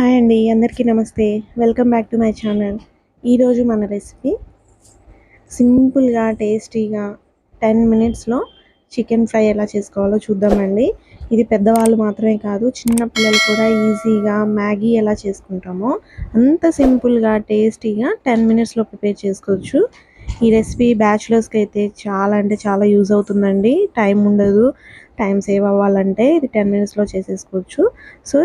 Hi అండి అందరికీ నమస్తే. Welcome back to my channel ఈరోజు మన రెసిపీ సింపుల్గా టేస్టీగా టెన్ మినిట్స్లో చికెన్ ఫ్రై ఎలా చేసుకోవాలో చూద్దామండి. ఇది పెద్దవాళ్ళు మాత్రమే కాదు చిన్న పిల్లలు కూడా ఈజీగా మ్యాగీ ఎలా చేసుకుంటామో అంత సింపుల్గా టేస్టీగా టెన్ మినిట్స్లో ప్రిపేర్ చేసుకోవచ్చు. ఈ రెసిపీ బ్యాచులర్స్కి అయితే చాలా అంటే చాలా యూజ్ అవుతుందండి. టైం ఉండదు. టైం సేవ్ అవ్వాలంటే ఇది టెన్ మినిట్స్లో చేసేసుకోవచ్చు. సో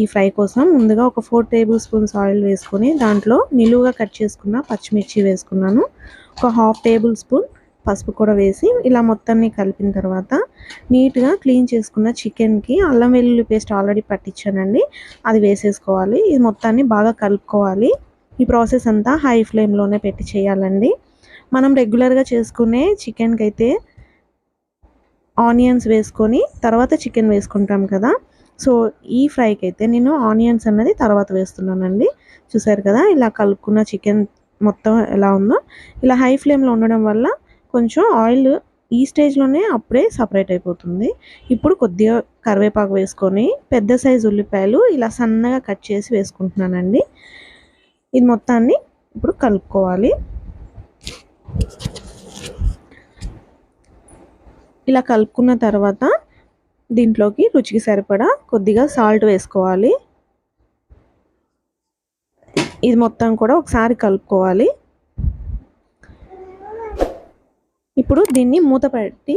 ఈ ఫ్రై కోసం ముందుగా ఒక ఫోర్ టేబుల్ స్పూన్స్ ఆయిల్ వేసుకొని దాంట్లో నిలువుగా కట్ చేసుకున్న పచ్చిమిర్చి వేసుకున్నాను. ఒక హాఫ్ టేబుల్ స్పూన్ పసుపు కూడా వేసి ఇలా మొత్తాన్ని కలిపిన తర్వాత నీట్గా క్లీన్ చేసుకున్న చికెన్కి అల్లం వెల్లుల్లి పేస్ట్ ఆల్రెడీ పట్టించానండి. అది వేసేసుకోవాలి. ఇది మొత్తాన్ని బాగా కలుపుకోవాలి. ఈ ప్రాసెస్ అంతా హై ఫ్లేమ్లోనే పెట్టి చేయాలండి. మనం రెగ్యులర్గా చేసుకునే చికెన్కి అయితే ఆనియన్స్ వేసుకొని తర్వాత చికెన్ వేసుకుంటాం కదా. సో ఈ ఫ్రైకి అయితే నేను ఆనియన్స్ అన్నది తర్వాత వేస్తున్నానండి. చూసారు కదా ఇలా కలుపుకున్న చికెన్ మొత్తం ఎలా ఉందో. ఇలా హై ఫ్లేమ్లో ఉండడం వల్ల కొంచెం ఆయిల్ ఈ స్టేజ్లోనే అప్పుడే సపరేట్ అయిపోతుంది. ఇప్పుడు కొద్దిగా కరివేపాకు వేసుకొని పెద్ద సైజు ఉల్లిపాయలు ఇలా సన్నగా కట్ చేసి వేసుకుంటున్నానండి. ఇది మొత్తాన్ని ఇప్పుడు కలుపుకోవాలి. ఇలా కలుపుకున్న తర్వాత దీంట్లోకి రుచికి సరిపడా కొద్దిగా సాల్ట్ వేసుకోవాలి. ఇది మొత్తం కూడా ఒకసారి కలుపుకోవాలి. ఇప్పుడు దీన్ని మూత పెట్టి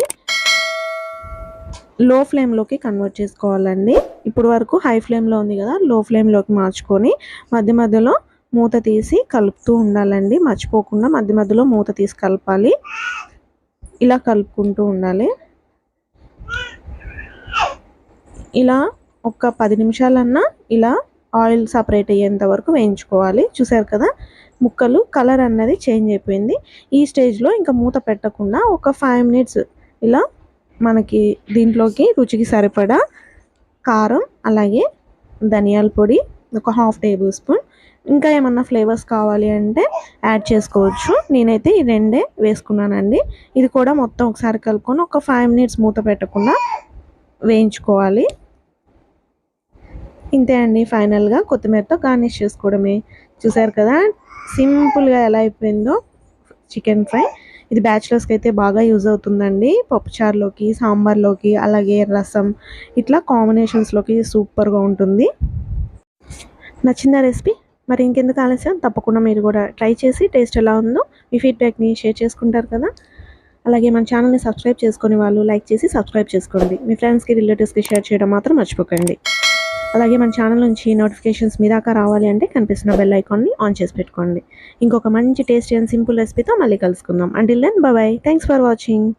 లో ఫ్లేమ్లోకి కన్వర్ట్ చేసుకోవాలండి. ఇప్పుడు వరకు హై ఫ్లేమ్లో ఉంది కదా లో ఫ్లేమ్లోకి మార్చుకొని మధ్య మధ్యలో మూత తీసి కలుపుతూ ఉండాలండి. మర్చిపోకుండా మధ్య మధ్యలో మూత తీసి కలపాలి. ఇలా కలుపుకుంటూ ఉండాలి. ఇలా ఒక పది నిమిషాలన్నా ఇలా ఆయిల్ సపరేట్ అయ్యేంత వరకు వేయించుకోవాలి. చూసారు కదా? ముక్కలు కలర్ అన్నది చేంజ్ అయిపోయింది. ఈ స్టేజ్లో ఇంకా మూత పెట్టకుండా ఒక ఫైవ్ మినిట్స్ ఇలా మనకి దీంట్లోకి రుచికి సరిపడా కారం అలాగే ధనియాల పొడి ఒక హాఫ్ టేబుల్ స్పూన్. ఇంకా ఏమన్నా ఫ్లేవర్స్ కావాలి అంటే యాడ్ చేసుకోవచ్చు. నేనైతే ఈ రెండే వేసుకున్నానండి. ఇది కూడా మొత్తం ఒకసారి కలుపుకొని ఒక ఫైవ్ మినిట్స్ మూత పెట్టకుండా వేయించుకోవాలి. ఇంతే అండి ఫైనల్గా కొత్తిమీరతో గార్నిష్ చేసుకోవడమే. చూసారు కదా? సింపుల్గా ఎలా అయిపోయిందో చికెన్ ఫ్రై ఇది బ్యాచిలర్స్కి అయితే బాగా యూజ్ అవుతుందండి. పప్పుచారులోకి సాంబార్లోకి అలాగే రసం. ఇట్లా కాంబినేషన్స్లోకి సూపర్గా ఉంటుంది. నచ్చిందా రెసిపీ మరి ఇంకెందుకు ఆలస్యం? తప్పకుండా మీరు కూడా ట్రై చేసి టేస్ట్ ఎలా ఉందో మీ ఫీడ్బ్యాక్ని షేర్ చేసుకుంటారు కదా? అలాగే మన ఛానల్ని సబ్స్క్రైబ్ చేసుకునే వాళ్ళు లైక్ చేసి సబ్స్క్రైబ్ చేసుకోండి. మీ ఫ్రెండ్స్కి రిలేటివ్స్కి షేర్ చేయడం మాత్రం మర్చిపోకండి. అలాగే మన ఛానల్ నుంచి నోటిఫికేషన్స్ మీ దాకా రావాలి అంటే కనిపిస్తున్న బెల్ ఐకాన్ని ఆన్ చేసి పెట్టుకోండి. ఇంకొక మంచి టేస్టీ అండ్ సింపుల్ రెసిపీతో మళ్ళీ కలుసుకుందాం. Until then bye thanks for watching